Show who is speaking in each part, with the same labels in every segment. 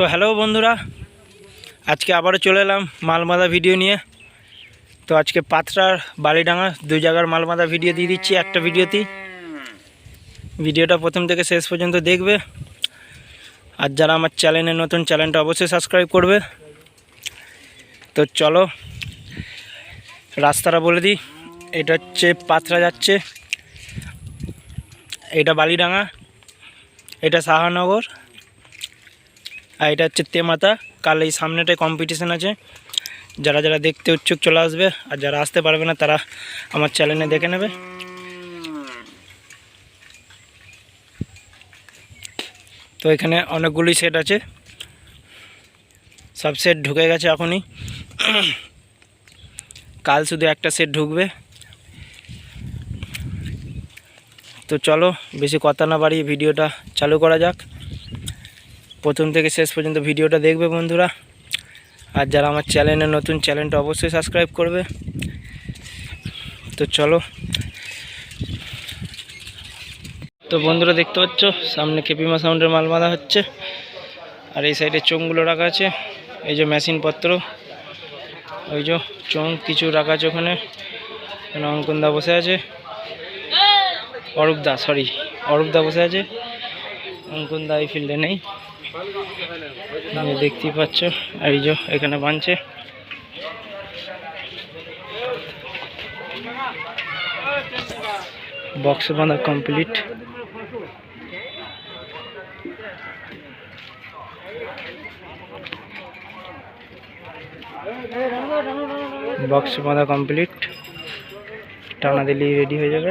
Speaker 1: তো হ্যালো বন্ধুরা, আজকে আবারও চলে এলাম মালমাদা ভিডিও নিয়ে। তো আজকে পাথরার বালিডাঙ্গা, দুই জায়গার মালমাদা ভিডিও দিয়ে দিচ্ছি একটা ভিডিওতেই ভিডিওটা প্রথম থেকে শেষ পর্যন্ত দেখবে। আর যারা আমার চ্যানেলে নতুন, চ্যানেলটা অবশ্যই সাবস্ক্রাইব করবে। তো চলো, রাস্তাটা বলে দিই। এটা হচ্ছে পাথরা যাচ্ছে। এটা বালিডাঙ্গা, এটা সাহানগর। আর এটা হচ্ছে তেমাতা। কাল এই সামনেটায় কম্পিটিশান আছে। যারা যারা দেখতে উচ্চুক চলে আসবে আর যারা আসতে পারবে না, তারা আমার চ্যানেলে দেখে নেবে। তো এখানে অনেকগুলি সেট আছে। সব সেট ঢুকে গেছে এখনই। কাল শুধু একটা সেট ঢুকবে। তো চলো, বেশি কথা না বাড়িয়ে ভিডিওটা চালু করা যাক। প্রথম থেকে শেষ পর্যন্ত ভিডিওটা দেখবে বন্ধুরা। আর যারা আমার চ্যানেলে নতুন, চ্যানেলটা অবশ্যই সাবস্ক্রাইব করবে। তো চলো। তো বন্ধুরা দেখতে পাচ্ছ, সামনে কেপিমা সাউন্ডের মাল বাঁধা হচ্ছে। আর এই সাইডে চোঙগুলো রাখা আছে। এই যে মেশিনপত্র ওই যে চোঙ কিছু রাখা আছে ওখানে। অঙ্কনদা বসে আছে। অরূপদা সরি অরূপদা বসে আছে। অঙ্কনদা এই ফিল্ডে নেই। দেখতেই পাচ্ছ, এই যে এখানে বানছে। বক্স বাঁধা কমপ্লিট বক্স বাঁধা কমপ্লিট টানা দিলেই রেডি হয়ে যাবে।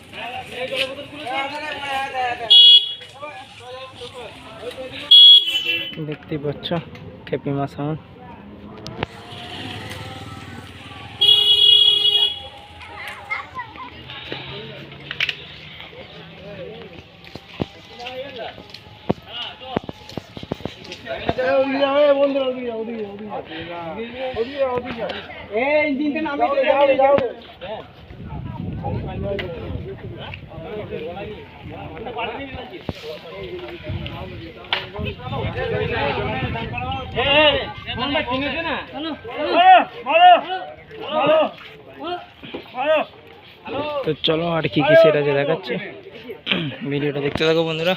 Speaker 1: দেখতেই পাচ্ছ খেপিমা সাউন্ড তো চলো আর কি কি সেট আছে দেখাচ্ছি ভিডিওটা দেখতে থাকো বন্ধুরা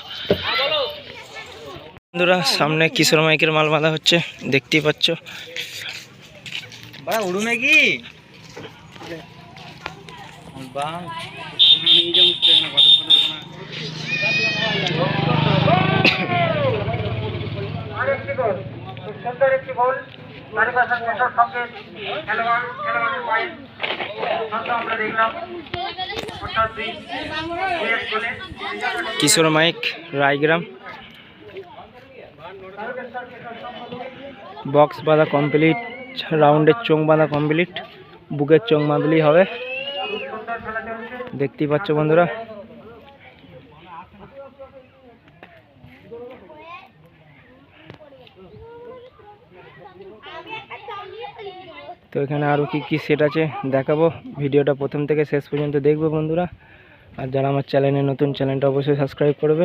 Speaker 1: বন্ধুরা সামনে কিশোর মাইকের মাল বাঁধা হচ্ছে দেখতেই পাচ্ছ
Speaker 2: উড়ুমে কি
Speaker 1: কিশোর মাইক রায়গ্রাম। বক্স বাঁধা কমপ্লিট রাউন্ডের চোং বাঁধা কমপ্লিট বুকের চোং বাঁধলেই হবে। দেখতেই পাচ্ছ বন্ধুরা। তো এখানে আরও কি কি সেট আছে দেখাবো। ভিডিওটা প্রথম থেকে শেষ পর্যন্ত দেখবে বন্ধুরা। আর যারা আমার চ্যানেলে নতুন চ্যানেলটা অবশ্যই সাবস্ক্রাইব করবে।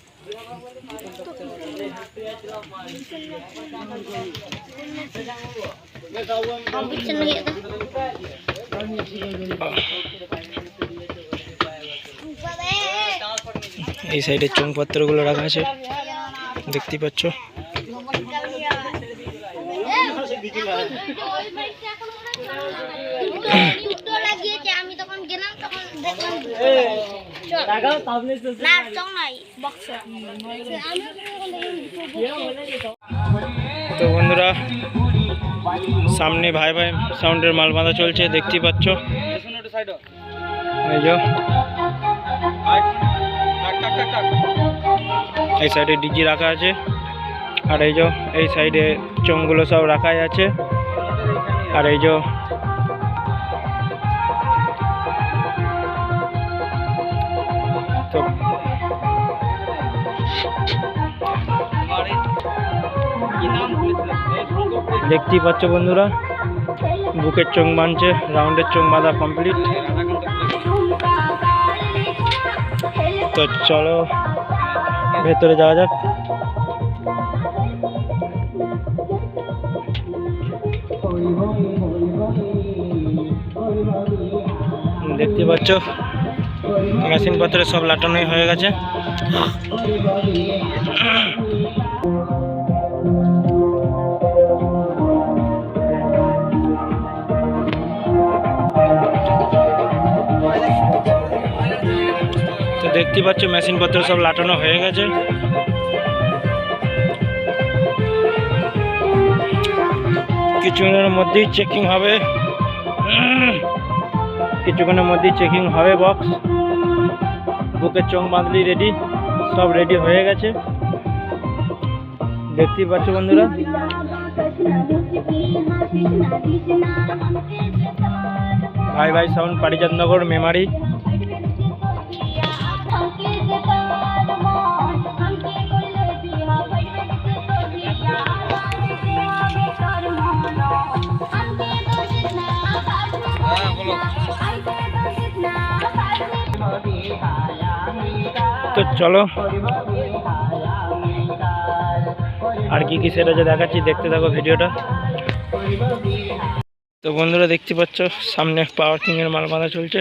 Speaker 1: এই সাইডে চংপত্রগুলো রাখা আছে। দেখতে পাচ্ছ?
Speaker 2: আমি তখন গেলাম তখন দেখলাম না চং নাই বক্স
Speaker 1: তো বন্ধুরা, সামনে ভাই ভাই সাউন্ডের মাল বাঁধা চলছে দেখতেই পাচ্ছ? এই সাইডে ডিজি রাখা আছে, আর এই যে, এই সাইডে চোঙগুলো সব রাখাই আছে, আর এই যে তো দেখতেই পাচ্ছ বন্ধুরা, বুকের চোং বাঁধছে, রাউন্ডের চোং বাঁধা কমপ্লিট তো চলো, ভেতরে যাওয়া যাক। দেখতে পাচ্ছ মেশিন পত্রে সব লাটানোই হয়ে গেছে। তো দেখতে পাচ্ছ মেশিন পত্র সব লাটানো হয়ে গেছে। কিছুক্ষণের মধ্যেই চেকিং হবে। কিছুক্ষণের মধ্যেই চেকিং হবে বক্স বুকের চোখ বাঁধলি রেডি সব রেডি হয়ে গেছে। দেখতেই পাচ্ছ বন্ধুরা। ভাই ভাই সাউন্ড পারিজাতনগর মেমারি চলো। আর কি কি সেটা যে দেখাচ্ছি দেখতে থাকো ভিডিওটা। তো বন্ধুরা দেখতে পাচ্ছ সামনে পাওয়ার কিং এর মাল বাঁধা চলছে।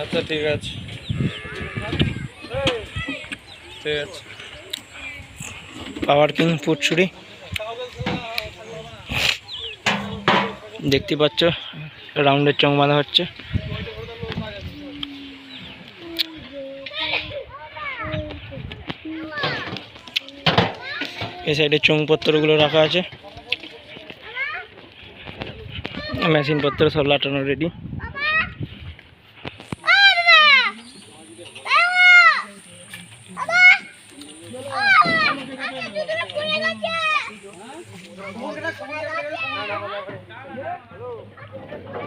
Speaker 3: আচ্ছা ঠিক আছে। ঠিক আছে।
Speaker 1: পাওয়ার কিং পুটছুরি দেখতে পাচ্ছ রাউন্ডের চং বাঁধা হচ্ছে এই সাইডে চংপত্রগুলো রাখা আছে মেশিন পত্র সব লাটানো রেডি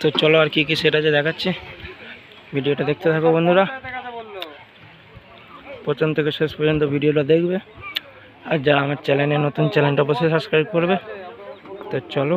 Speaker 1: তো চলো আর কি কি সেটা যে দেখাচ্ছে। ভিডিওটা দেখতে থাকো বন্ধুরা। প্রথম থেকে শেষ পর্যন্ত ভিডিওটা দেখবে। আর যারা আমার চ্যানেলে নতুন, চ্যানেলটা অবশ্যই সাবস্ক্রাইব করবে। তো চলো।